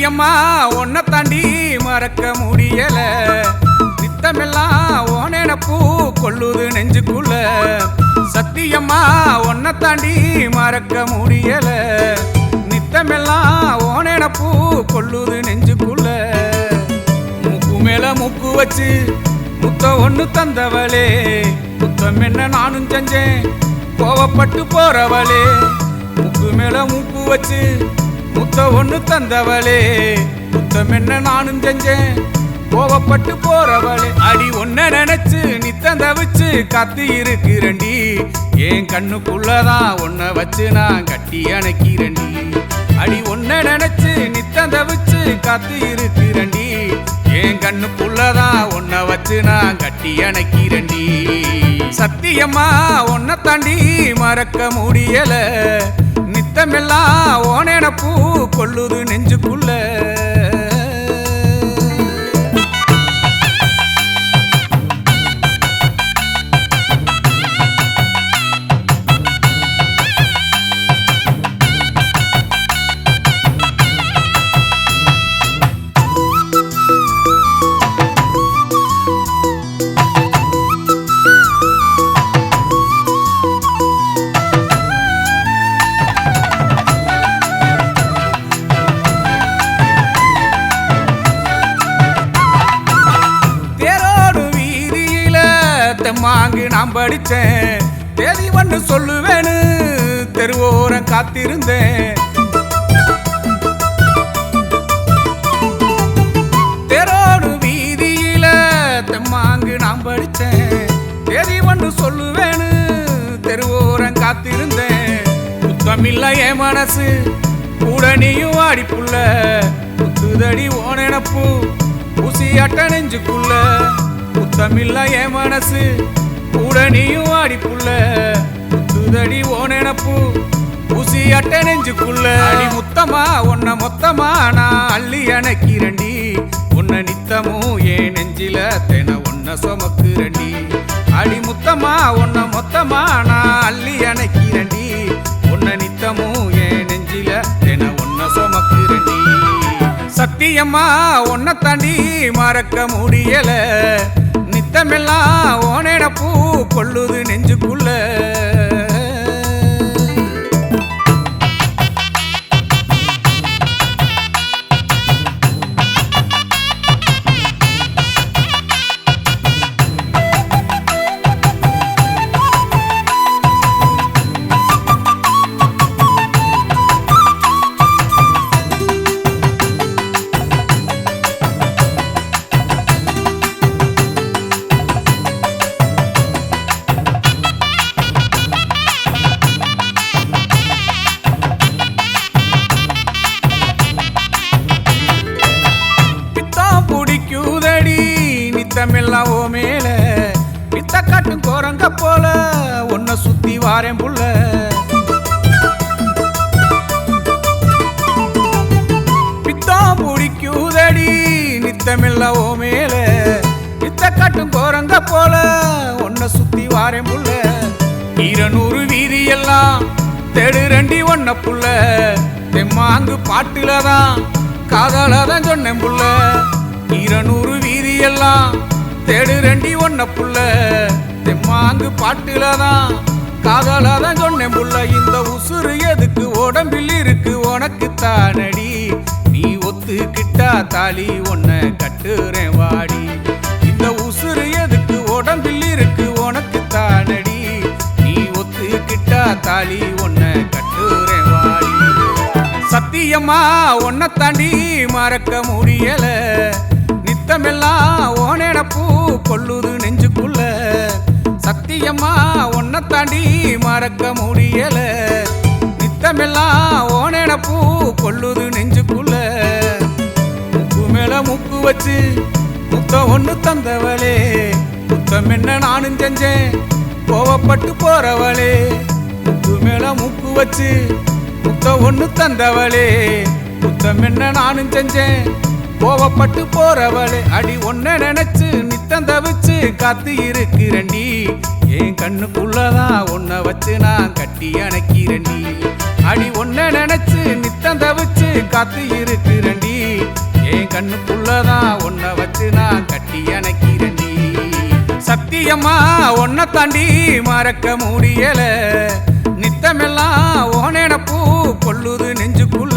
சத்தியம்மா ஒன்ன தாண்டி மறக்க முடியல. நித்தமெல்லாம் ஓனேனப்பூ கொள்ளுது நெஞ்சுக்குள்ள. சத்தியம்மா ஒன்ன தாண்டி மறக்க முடியல. நித்தமெல்லாம் ஓனேனப்பூ கொள்ளுது நெஞ்சுக்குள்ள. முக்கு மேல முக்கு வச்சு முத்த ஒண்ணு தந்தவளே. முத்தம் என்ன நானும் செஞ்சேன் கோவப்பட்டு போறவளே. முக்கு மேல மூக்கு வச்சு முத்த ஒன்று தந்தவளே. முத்தம் என்ன நானும் செஞ்சேன். கோவப்பட்டு போறவளே. அடி ஒன்ன நினைச்சு நித்தம் தவிச்சு கத்தி இருக்கிறண்டி என் கண்ணுக்குள்ளதான் ஒன்ன வச்சு நான் கட்டி அணைக்கிறண்டி அடி ஒன்ன நினைச்சு நித்தம் தவிச்சு கத்தி இருக்கிறண்டி என் கண்ணுக்குள்ளதான் ஒன்ன வச்சு நான் கட்டி அணைக்கிறண்டி சத்தியம்மா ஒன்ன தாண்டி மறக்க முடியலை. நித்தமெல்லாம் ஓனேன பூ கொள்ளுது நெஞ்சுக்குள்ள. வாங்கி நான் படித்தேன். தேதி ஒன்று சொல்லுவேன்னு தெருவோரம் காத்திருந்தேன். தெரோடு வீதியில தெம்மாங்கு நான் படித்தேன். தேதி ஒன்று சொல்லுவேன்னு தெருவோரம் காத்திருந்தேன். புத்தமில்ல என் மனசு கூட நீயும் ஆடிப்புள்ள புத்துதடி ஓனெனப்பு அட்ட நெஞ்சுக்குள்ள. புத்தமில்ல என் மனசு கூட நீயும் ஆடிப்புள்ள புத்துதடி ஓனெனப்பு ஊசியாட்ட நெஞ்சுக்குள்ள. அடி முத்தமா உன்னை மொத்தமா நான் அள்ளி அணைக்கிறண்டி உன்னை நித்தமும் ஏன் நெஞ்சில தென உன்னை சுமக்குறண்டி அடி முத்தமா உன்னை மொத்தமா நான் அள்ளி அணைக்கிறண்டி உன்னை நித்தமும் ஏன் நெஞ்சில தென உன்னை சுமக்குறண்டி சத்தியம்மா உன்னை தாண்டி மறக்க முடியல. சித்தமெல்லாம் ஓனேட பூ கொள்ளுது நெஞ்சுக்குள்ள. காட்டும் குரங்க போல உன்னை சுத்தி வாரேன் புள்ள. பித்தம் பிடிக்குதடி நித்தமில்ல ஓ மேல. நித்த காட்டும் குரங்க போல உன்னை சுத்தி வாரேன் புள்ள. இருநூறு வீதி எல்லாம் தெடு ரெண்டி ஒன்ன புள்ள. தெம்மாங்கு பாட்டுல தான் காதல தான் சொன்னேன் புள்ள. இருநூறு வீதி எல்லாம் தேடு ரெண்டி ஒன்ன புள்ள. தெம்மாங்கு பாட்டுல தான் காதல தான் சொன்னேன் புள்ள இந்த உசுறு எதுக்கு? உடம்பில் இருக்கு உனக்கு தானடி. நீ ஒத்துக்கிட்டா தாலி ஒன்ன கட்டுறேன் வாடி. இந்த உசுறு எதுக்கு? உடம்பில் இருக்கு உனக்கு தானடி. நீ ஒத்துக்கிட்டா தாலி ஒன்ன கட்டுறேன் வாடி. சத்தியம்மா உன்னை தாண்டி மறக்க முடியல. நித்தமெல்லாம் ஓனேடப்பூ பூ கொள்ளுது நெஞ்சுக்குள்ள. சத்தியம்மா உன்னை தாண்டி மறக்க முடியல. நித்தமெல்லாம் ஓனேன கொள்ளுது நெஞ்சுக்குள்ள. முக்கு மேல முக்கு வச்சு முத்தம் ஒண்ணு தந்தவளே. முத்தம் என்ன நானும் செஞ்சேன் கோவப்பட்டு போறவளே. முக்கு மேல முக்கு வச்சு முத்தம் ஒண்ணு தந்தவளே. முத்தம் என்ன நானும் செஞ்சேன் கோவப்பட்டு போறவளே. அடி ஒன்ன நினைச்சு நித்தம் தவிச்சு காத்து இருக்கிறண்டி என் கண்ணுக்குள்ளதான் உன்னை வச்சு நான் கட்டி அணைக்கிறேன்டி அடி ஒன்ன நினைச்சு நித்தம் தவிச்சு காத்து இருக்கிறண்டி என் கண்ணுக்குள்ளதான் உன்னை வச்சு நான் கட்டி அணைக்கிறேன்டி சத்தியம்மா ஒன்ன தாண்டி மறக்க முடியல. நித்தமெல்லாம் ஓனேன பூ கொள்ளுது நெஞ்சுக்குள்ள.